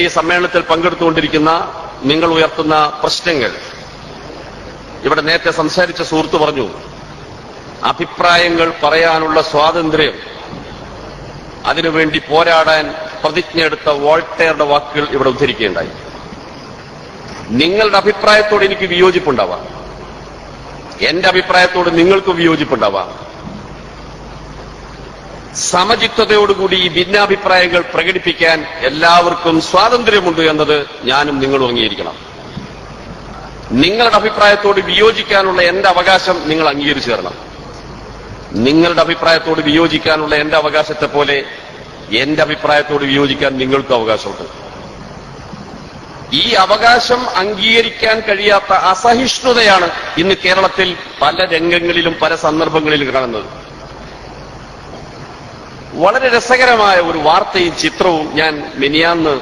ഈ സമ്മേളനത്തിൽ പങ്കെടുത്തുകൊണ്ടിരിക്കുന്ന നിങ്ങൾ ഉയർത്തുന്ന പ്രശ്നങ്ങൾ. ഇവിടെ നേരത്തെ സംസാരിച്ച സുഹൃത്ത് പറഞ്ഞു അഭിപ്രായങ്ങൾ പറയാനുള്ള സ്വാതന്ത്ര്യം അതിനുവേണ്ടി പോരാടാൻ പ്രതിജ്ഞയെടുത്ത വോൾട്ടയറുടെ വാക്കുകൾ ഇവിടെ ഉദ്ധരിക്കുകയുണ്ടായി. നിങ്ങളുടെ അഭിപ്രായത്തോട് എനിക്ക് വിയോജിപ്പുണ്ടാവാം. എന്റെ അഭിപ്രായത്തോട് നിങ്ങൾക്ക് വിയോജിപ്പുണ്ടാവാം. സമചിത്തതയോടുകൂടി ഈ ഭിന്നാഭിപ്രായങ്ങൾ പ്രകടിപ്പിക്കാൻ എല്ലാവർക്കും സ്വാതന്ത്ര്യമുണ്ട് എന്നത് ഞാനും നിങ്ങളും അംഗീകരിക്കണം. നിങ്ങളുടെ അഭിപ്രായത്തോട് വിയോജിക്കാനുള്ള എന്റെ അവകാശം നിങ്ങൾ അംഗീകരിച്ചു തരണം നിങ്ങളുടെ അഭിപ്രായത്തോട് വിയോജിക്കാനുള്ള എന്റെ അവകാശത്തെ പോലെ എന്റെ അഭിപ്രായത്തോട് വിയോജിക്കാൻ നിങ്ങൾക്കും അവകാശമുണ്ട്. ഈ അവകാശം അംഗീകരിക്കാൻ കഴിയാത്ത അസഹിഷ്ണുതയാണ് ഇന്ന് കേരളത്തിൽ പല രംഗങ്ങളിലും പല സന്ദർഭങ്ങളിലും കാണുന്നത്. വളരെ രസകരമായ ഒരു വാർത്തയും ചിത്രവും ഞാൻ മിനിയാന്ന്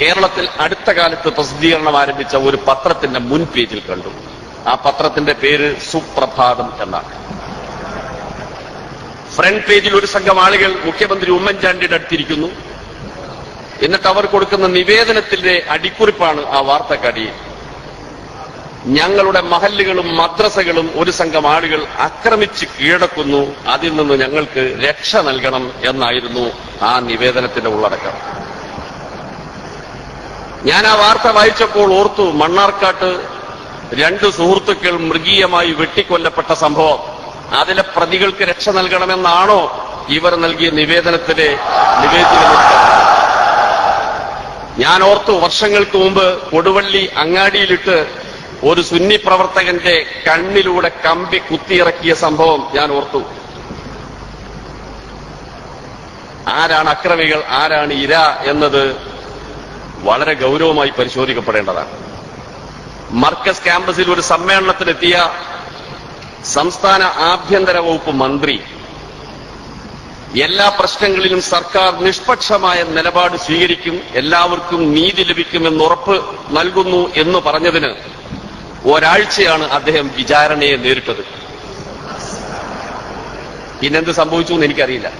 കേരളത്തിൽ അടുത്ത കാലത്ത് പ്രസിദ്ധീകരണം ആരംഭിച്ച ഒരു പത്രത്തിന്റെ മുൻ പേജിൽ കണ്ടു. ആ പത്രത്തിന്റെ പേര് സുപ്രഭാതം എന്നാണ്. ഫ്രണ്ട് പേജിൽ ഒരു സംഘം ആളുകൾ മുഖ്യമന്ത്രി ഉമ്മൻചാണ്ടിയുടെ അടുത്തിരിക്കുന്നു. എന്നിട്ട് അവർ കൊടുക്കുന്ന നിവേദനത്തിന്റെ അടിക്കുറിപ്പാണ് ആ വാർത്തക്കടിയിൽ. ഞങ്ങളുടെ മഹല്ലുകളും മദ്രസകളും ഒരു സംഘം ആളുകൾ ആക്രമിച്ച് കീഴടക്കുന്നു. അതിൽ നിന്ന് ഞങ്ങൾക്ക് രക്ഷ നൽകണം എന്നായിരുന്നു ആ നിവേദനത്തിന്റെ ഉള്ളടക്കം. ഞാൻ ആ വാർത്ത വായിച്ചപ്പോൾ ഓർത്തു മണ്ണാർക്കാട്ട് രണ്ട് സുഹൃത്തുക്കൾ മൃഗീയമായി വെട്ടിക്കൊല്ലപ്പെട്ട സംഭവം. അതിലെ പ്രതികൾക്ക് രക്ഷ നൽകണമെന്നാണോ ഇവർ നൽകിയ നിവേദനത്തിലെ നിവേദനം ഞാൻ ഓർത്തു വർഷങ്ങൾക്ക് മുമ്പ് കൊടുവള്ളി അങ്ങാടിയിലിട്ട് ഒരു സുന്നി പ്രവർത്തകന്റെ കണ്ണിലൂടെ കമ്പി കുത്തിയിറക്കിയ സംഭവം ഞാൻ ഓർത്തു. ആരാണ് അക്രമികൾ ആരാണ് ഇര എന്നത് വളരെ ഗൗരവമായി പരിശോധിക്കപ്പെടേണ്ടതാണ്. മർക്കസ് ക്യാമ്പസിൽ ഒരു സമ്മേളനത്തിലെത്തിയ സംസ്ഥാന ആഭ്യന്തര വകുപ്പ് മന്ത്രി എല്ലാ പ്രശ്നങ്ങളിലും സർക്കാർ നിഷ്പക്ഷമായ നിലപാട് സ്വീകരിക്കും എല്ലാവർക്കും നീതി ലഭിക്കുമെന്ന് ഉറപ്പ് നൽകുന്നു എന്ന് പറഞ്ഞതിന് ഒരാഴ്ചയാണ് അദ്ദേഹം വിചാരണയെ നേരിട്ടത്. പിന്നെന്ത് സംഭവിച്ചു എന്ന് എനിക്കറിയില്ല.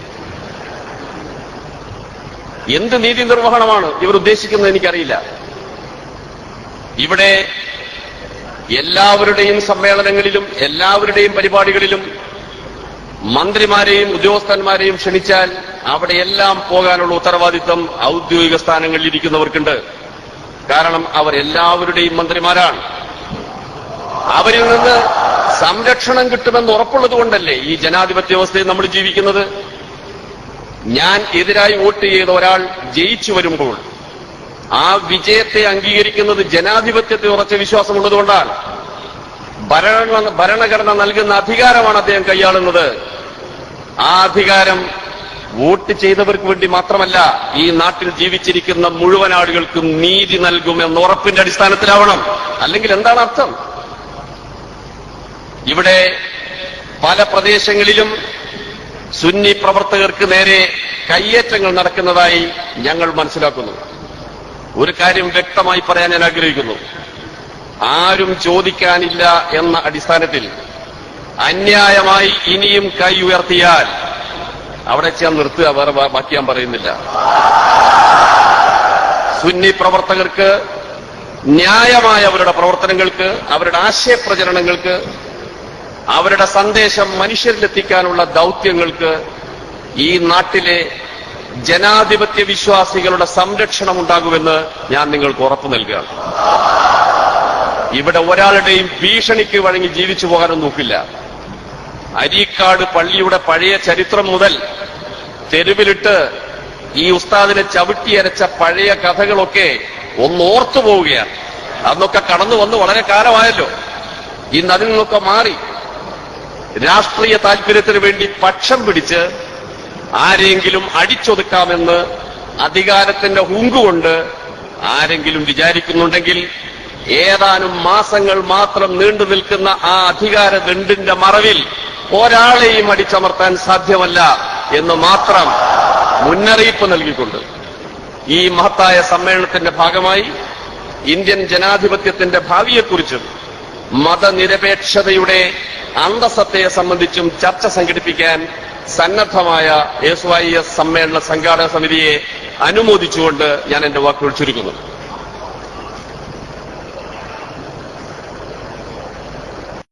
എന്ത് നീതി നിർവഹണമാണ് ഇവർ ഉദ്ദേശിക്കുന്നത് എനിക്കറിയില്ല. ഇവിടെ എല്ലാവരുടെയും സമ്മേളനങ്ങളിലും എല്ലാവരുടെയും പരിപാടികളിലും മന്ത്രിമാരെയും ഉദ്യോഗസ്ഥന്മാരെയും ക്ഷണിച്ചാൽ അവിടെയെല്ലാം പോകാനുള്ള ഉത്തരവാദിത്വം ഔദ്യോഗിക സ്ഥാനങ്ങളിൽ ഇരിക്കുന്നവർക്കുണ്ട് കാരണം അവർ എല്ലാവരുടെയും മന്ത്രിമാരാണ്. അവരിൽ നിന്ന് സംരക്ഷണം കിട്ടുമെന്ന് ഉറപ്പുള്ളത് കൊണ്ടല്ലേ ഈ ജനാധിപത്യ വ്യവസ്ഥയിൽ നമ്മൾ ജീവിക്കുന്നത്? ഞാൻ എതിരായി വോട്ട് ചെയ്ത ഒരാൾ ജയിച്ചു വരുമ്പോൾ ആ വിജയത്തെ അംഗീകരിക്കുന്നത് ജനാധിപത്യത്തെ ഉറച്ച വിശ്വാസമുള്ളതുകൊണ്ടാണ് ഭരണ ഭരണഘടന നൽകുന്ന അധികാരമാണ് അദ്ദേഹം കൈയാളുന്നത്. ആ അധികാരം വോട്ട് ചെയ്തവർക്ക് വേണ്ടി മാത്രമല്ല ഈ നാട്ടിൽ ജീവിച്ചിരിക്കുന്ന മുഴുവൻ ആളുകൾക്കും നീതി നൽകും എന്ന ഉറപ്പിന്റെ അടിസ്ഥാനത്തിലാവണം. അല്ലെങ്കിൽ എന്താണ് അർത്ഥം? ഇവിടെ പല പ്രദേശങ്ങളിലും സുന്നി പ്രവർത്തകർക്ക് നേരെ കയ്യേറ്റങ്ങൾ നടക്കുന്നതായി ഞങ്ങൾ മനസ്സിലാക്കുന്നു. ഒരു കാര്യം വ്യക്തമായി പറയാൻ ഞാൻ ആഗ്രഹിക്കുന്നു. ആരും ചോദിക്കാനില്ല എന്ന അടിസ്ഥാനത്തിൽ അന്യായമായി ഇനിയും കൈ ഉയർത്തിയാൽ അവിടെ ചെയ്യാൻ നിർത്തുക വേറെ ബാക്കി ഞാൻ പറയുന്നില്ല. സുന്നി പ്രവർത്തകർക്ക് ന്യായമായ അവരുടെ പ്രവർത്തനങ്ങൾക്ക് അവരുടെ ആശയപ്രചരണങ്ങൾക്ക് അവരുടെ സന്ദേശം മനുഷ്യരിലെത്തിക്കാനുള്ള ദൗത്യങ്ങൾക്ക് ഈ നാട്ടിലെ ജനാധിപത്യ വിശ്വാസികളുടെ സംരക്ഷണം ഉണ്ടാകുമെന്ന് ഞാൻ നിങ്ങൾക്ക് ഉറപ്പു നൽകുകയാണ്. ഇവിടെ ഒരാളുടെയും ഭീഷണിക്ക് വഴങ്ങി ജീവിച്ചു പോകാനൊന്നും നോക്കില്ല അരീക്കാട് പള്ളിയുടെ പഴയ ചരിത്രം മുതൽ തെരുവിലിട്ട് ഈ ഉസ്താദിനെ ചവിട്ടിയരച്ച പഴയ കഥകളൊക്കെ ഒന്ന് ഓർത്തു പോവുകയാണ്. അന്നൊക്കെ കടന്നു വന്ന് വളരെ കാലമായല്ലോ. ഇന്ന് അതിൽ നിന്നൊക്കെ മാറി. രാഷ്ട്രീയ താൽപര്യത്തിന് വേണ്ടി പക്ഷം പിടിച്ച് ആരെങ്കിലും അടിച്ചൊതുക്കാമെന്ന് അധികാരത്തിന്റെ ഹുങ്കുകൊണ്ട് ആരെങ്കിലും വിചാരിക്കുന്നുണ്ടെങ്കിൽ ഏതാനും മാസങ്ങൾ മാത്രം നീണ്ടു നിൽക്കുന്ന ആ അധികാര ദണ്ടിന്റെ മറവിൽ ഒരാളെയും അടിച്ചമർത്താൻ സാധ്യമല്ല എന്ന് മാത്രം മുന്നറിയിപ്പ് നൽകിക്കൊണ്ട് ഈ മഹത്തായ സമ്മേളനത്തിന്റെ ഭാഗമായി ഇന്ത്യൻ ജനാധിപത്യത്തിന്റെ ഭാവിയെക്കുറിച്ചും മതനിരപേക്ഷതയുടെ അന്തസത്തയെ സംബന്ധിച്ചും ചർച്ച സംഘടിപ്പിക്കാൻ സന്നദ്ധമായ എസ് വൈ എസ് സമ്മേളന സംഘാടക സമിതിയെ അനുമോദിച്ചുകൊണ്ട് ഞാൻ എന്റെ വാക്കുകൾ ചുരുക്കുന്നു.